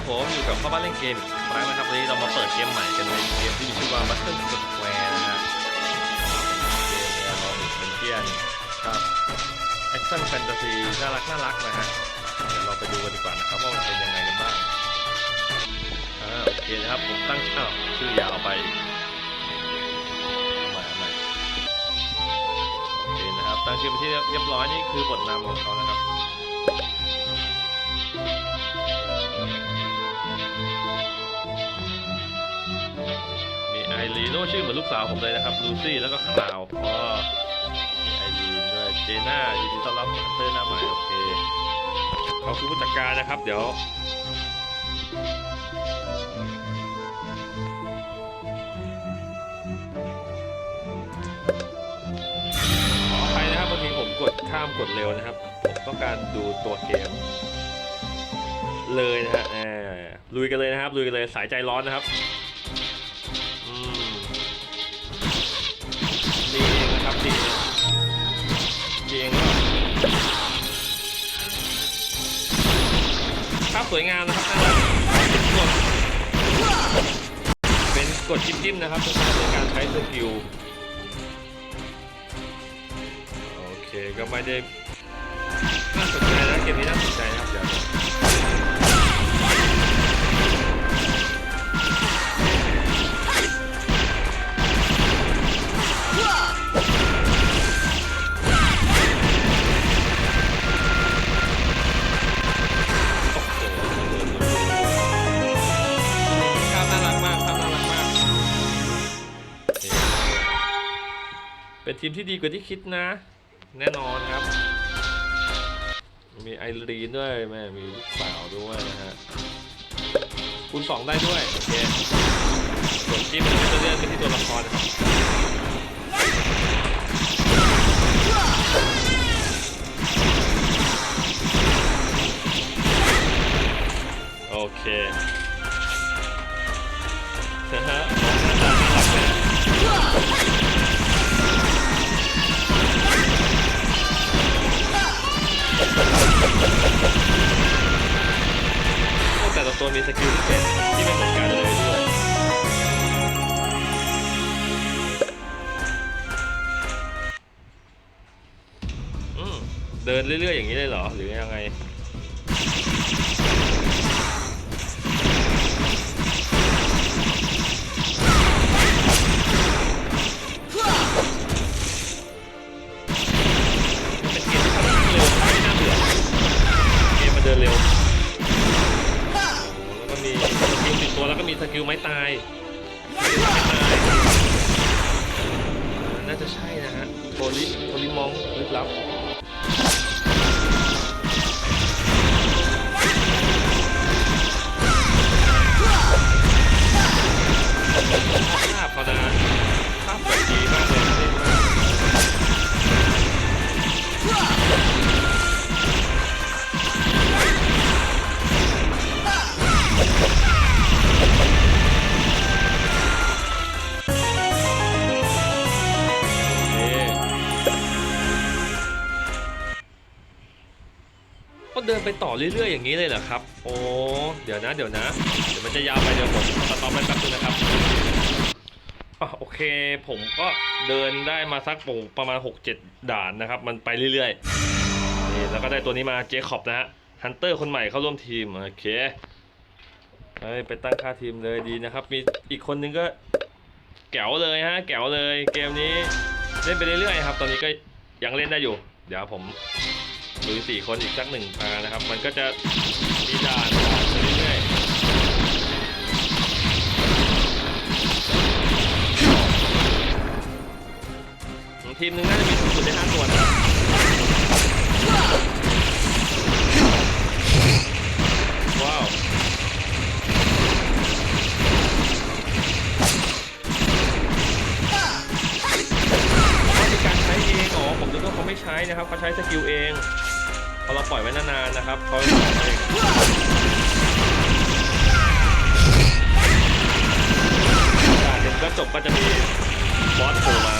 ครับผมอยู่กับเข้าบ้านเล่นเกมอีกครั้งนะครับวันนี้เรามาเปิดเกมใหม่กันเป็นเกมที่มีชื่อว่า Battle Square นะฮะเกมเนี่ยเราเป็นเกียนครับแอคชั่นแฟนตาซีน่ารักน่ารักนะฮะเดี๋ยวเราไปดูกันดีกว่านะครับว่ามันเป็นยังไงกันบ้างอ่าโอเคนะครับผมตั้งอ้าวชื่อยาวไปใหม่เอาใหม่โอเคนะครับตั้งชื่อไปที่เรียบร้อยนี่คือบทนำของเขานะครับ ไอรีนโอ้ชื่อเหมือนลูกสาวผมเลยนะครับลูซี่แล้วก็คลาวอ๋อไอรีนด้วยเจน่ายินดีต้อนรับฮันเตอร์หน้าใหม่โอเคเขาคือผู้จัดการนะครับ เดี๋ยวขออภัยนะครับบางทีผมกดข้ามกดเร็วนะครับ ผมต้องการดูตัวเกม เลยนะฮะลุยกันเลยนะครับลุยกันเลยสายใจร้อนนะครับ เองนะครับดีเองดีเองภาพสวยงามนะครับน่ารักกดเป็นกดจิ้มๆนะครับในการใช้สกิลโอเคก็ไม่ได้น่าสนใจนะเกมนี้น่าสนใจนะครับเดี๋ยว ทีมที่ดีกว่าที่คิดนะ แน่นอนครับ มีไอรีนด้วยแม่มีลูกสาวด้วยนะฮะคูณสองได้ด้วย โอเคส่วนจิ้มก็จะเลื่อนไปที่ตัวละครนะครับโอเค ตัวมีสกิลเป็นที่ไม่เหมือนกันเลยด้วยเดินเรื่อยๆอย่างนี้เลยเหรอ หรือยังไง จะใช่นะฮะโทลิโทลิมองลึกลับ ไปต่อเรื่อยๆอย่างนี้เลยเหรอครับ โอ้เดี๋ยวนะเดี๋ยวนะ เดี๋ยวมันจะยาวไปเดี๋ยวผมสต็อปไปแป๊บนึงนะครับอะโอเคผมก็เดินได้มาสักปงประมาณ 6-7 ด่านนะครับ มันไปเรื่อยๆนี่แล้วก็ได้ตัวนี้มาเจคอบนะฮะฮันเตอร์คนใหม่เข้าร่วมทีม โอเคเฮ้ยไปตั้งค่าทีมเลยดีนะครับ มีอีกคนนึงก็แก๋วเลยฮะ แก๋วเลยเกมนี้เล่นไปเรื่อยๆครับ ตอนนี้ก็ยังเล่นได้อยู่ เดี๋ยวผม ลุยสี่คนอีกสักหนึ่งพานะครับ มันก็จะมีด่านด่านไปเรื่อยๆทีมหนึ่งน่าจะมีสูงสุดได้ห้าตัวนะ นะครับเขาใช้สกิลเองพอเราปล่อยไว้นานๆนะครับเขาจะใช้เองด่านหนึ่งก็จบก็จะมีบอสโผล่มา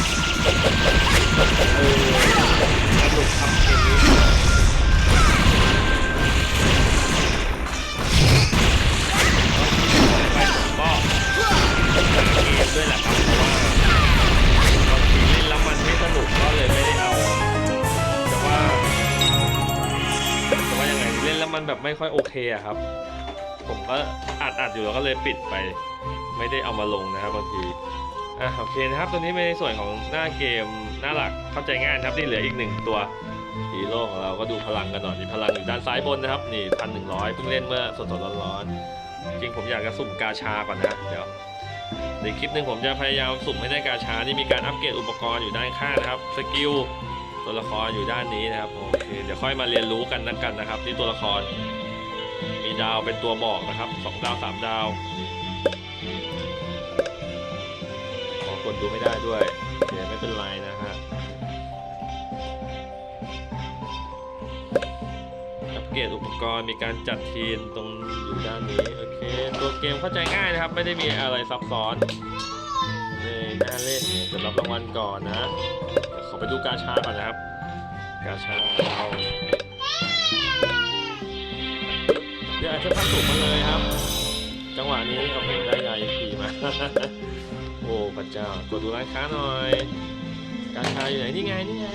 ล้วมันแบบไม่ค่อยโอเคอะครับ ผมก็อัดอัดอยู่แล้วก็เลยปิดไป ไม่ได้เอามาลงนะครับบางทีอะโอเคนะครับตัวนี้เป็นในส่วนของหน้าเกมหน้าหลักเข้าใจง่ายนะครับนี่เหลืออีกหนึ่งตัวฮีโร่ของเราก็ดูพลังกันหน่อยมีพลังอยู่ด้านซ้ายบนนะครับนี่พันหนึ่งร้อยเพิ่งเล่นเมื่อสดๆร้อนๆจริงผมอยากจะสุ่มกาชาก่อนนะเดี๋ยวในคลิปหนึ่งผมจะพยายามสุ่มให้ได้กาชานี่มีการอัปเกรดอุปกรณ์อยู่ด้านข้างนะครับสกิล ตัวละครอยู่ด้านนี้นะครับโอเคเดี๋ยวค่อยมาเรียนรู้กันนักกันนะครับ ที่ตัวละคร มีดาวเป็นตัวบอกนะครับสองดาวสามดาวขอกดดูไม่ได้ด้วยเดี๋ยวไม่เป็นไรนะฮะอัปเกรดอุปกรณ์มีการจัดทีมตรงอยู่ด้านนี้โอเคตัวเกมเข้าใจง่ายนะครับ ไม่ได้มีอะไรซับซ้อนนี่น่าเล่นเนี่ยจะรับรางวัลก่อนนะ ไปดูกาชาก่อนนะครับ กาชาเอาเดี๋ยวอาจจะพักสูงมาเลยครับ จังหวะนี้โอ้โหได้ยาอีมา โอ้พระเจ้ากดดูร้านค้าหน่อย การค้าอยู่ไหนนี่ไงนี่ไง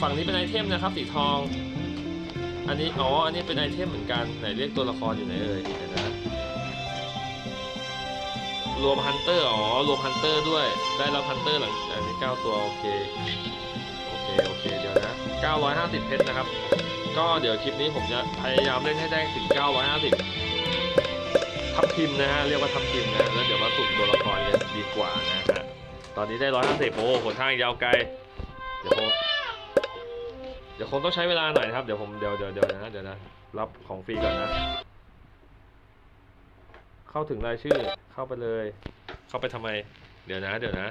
ฝั่งนี้เป็นไอเทมนะครับ สีทอง อันนี้อ๋ออันนี้เป็นไอเทมเหมือนกันไหนเรียกตัวละครอยู่ไหนเอ่ยนะ รวมฮันเตอร์อ๋อ รวมฮันเตอร์ด้วย ได้รับฮันเตอร์หลังอันนี้ 9 ตัว โอเค โอเค โอเค เดี๋ยวนะ 950 เพชรนะครับ ก็เดี๋ยวคลิปนี้ผมจะพยายามเล่นให้ได้ถึง 950 ทับทิมนะฮะ เรียกว่าทับทิมนะ แล้วเดี๋ยวมาสุ่มตัวละครกันดีกว่านะฮะ ตอนนี้ได้ 150โอ้หนทางยาวไกล เดี๋ยวคงเดี๋ยวคงต้องใช้เวลาหน่อยนะครับ เดี๋ยวผม เดี๋ยวเดี๋ยวเดี๋ยวนะ เดี๋ยวนะ รับของฟรีก่อนนะ เข้าถึงรายชื่อเข้าไปเลย เข้าไปทำไม เดี๋ยวนะ เดี๋ยวนะ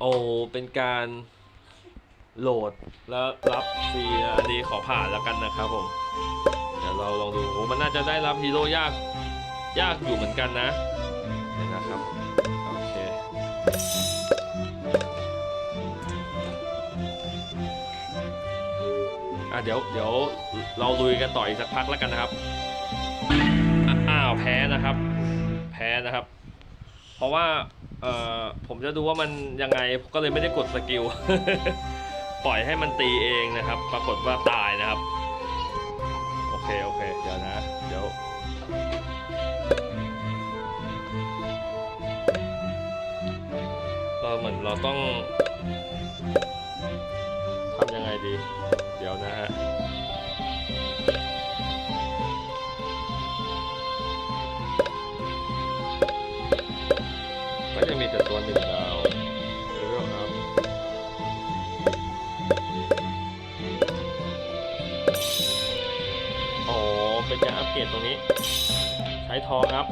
โอ้เป็นการโหลดแล้วรับฟรีนะอันนี้ขอผ่านแล้วกันนะครับผม เดี๋ยวเราลองดูโอ้มันน่าจะได้รับฮีโร่ยากยากอยู่เหมือนกันนะเดี๋ยวนะครับโอเคอะเดี๋ยวเดี๋ยวเราลุยกันต่ออีกสักพักแล้วกันนะครับ พ้นะครับ แพ้นะครับ เพราะว่าเอ่อผมจะดูว่ามันยังไงก็เลยไม่ได้กดสกิล ปล่อยให้มันตีเองนะครับ ปรากฏว่าตายนะครับ โอเค โอเค เดี๋ยวนะ เดี๋ยวเราเหมือนเราต้องทำยังไงดี เดี๋ยวนะฮะ ทองครับ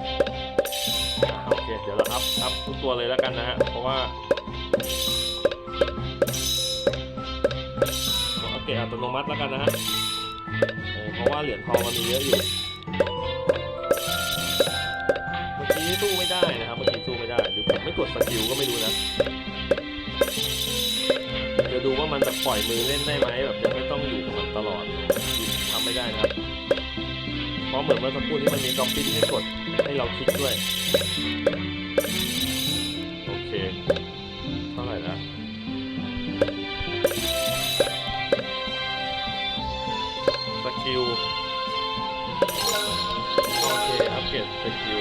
โอเคเดี๋ยวเราอัพอัพทุกตัวเลยแล้วกันนะฮะเพราะว่าผมอัปเกรดอัตโนมัติแล้วกันนะฮะเพราะว่าเหรียญทองมันมีเยอะอยู่เมื่อกี้สู้ไม่ได้นะครับเมื่อกี้สู้ไม่ได้หรือผมไม่กดสกิลก็ไม่รู้นะเดี๋ยวดูว่ามันจะปล่อยมือเล่นได้ไหมแบบยังไม่ต้องอยู่ เพราะเมื่อสักครู่นี้มันมีกอปปิ้นให้กดให้เราคลิกด้วย โอเค เท่าไหร่นะสกิล โอเค อัปเกรดสกิล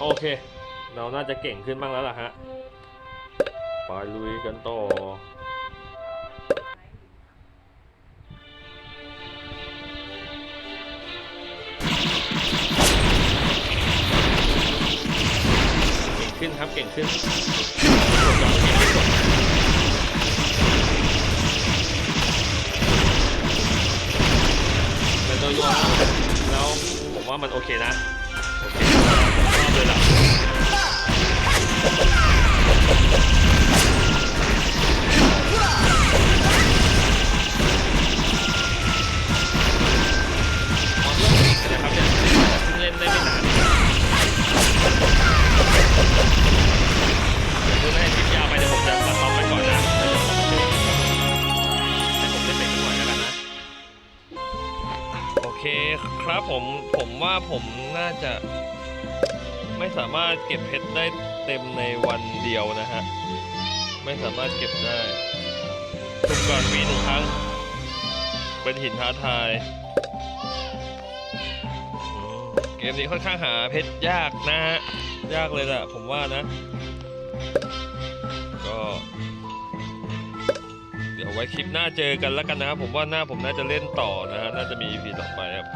โอเค เราน่าจะเก่งขึ้นบ้างแล้วล่ะฮะไปลุยกันต่อขึ้นครับเก่งขึ้นแต่โดยรวแล้วผมว่ามันโอเคนะ โอเคชอบเลยล่ะ เคครับผมผมว่าผมน่าจะไม่สามารถเก็บเพชรได้เต็มในวันเดียวนะฮะ ไม่สามารถเก็บได้ทุกก่อนปีหนึ่งครั้ง เป็นหินท้าทายเกมนี้ค่อนข้างหาเพชรยากนะฮะ ยากเลยแหละผมว่านะ เดี๋ยวไว้คลิปหน้าเจอกันแล้วกันนะครับ ผมว่าหน้าผมน่าจะเล่นต่อนะฮะน่าจะมี EP ต่อไปครับ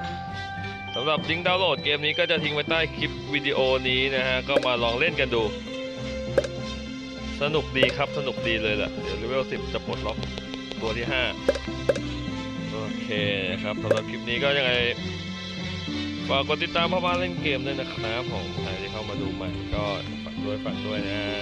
สำหรับลิงก์ดาวน์โหลดเกมนี้ก็จะทิ้งไว้ใต้คลิปวิดีโอนี้นะฮะก็มาลองเล่นกันดู สนุกดีครับสนุกดีเลยแหละเดี๋ยวเลเวล10 จะปลดล็อกตัวที่ 5 โอเคครับสำหรับคลิปนี้ก็ยังไงฝากกดติดตามพ่อบ้านเล่นเกมด้วยนะครับผมใครที่เข้ามาดูใหม่ก็ฝากด้วยฝากด้วยนะฮะ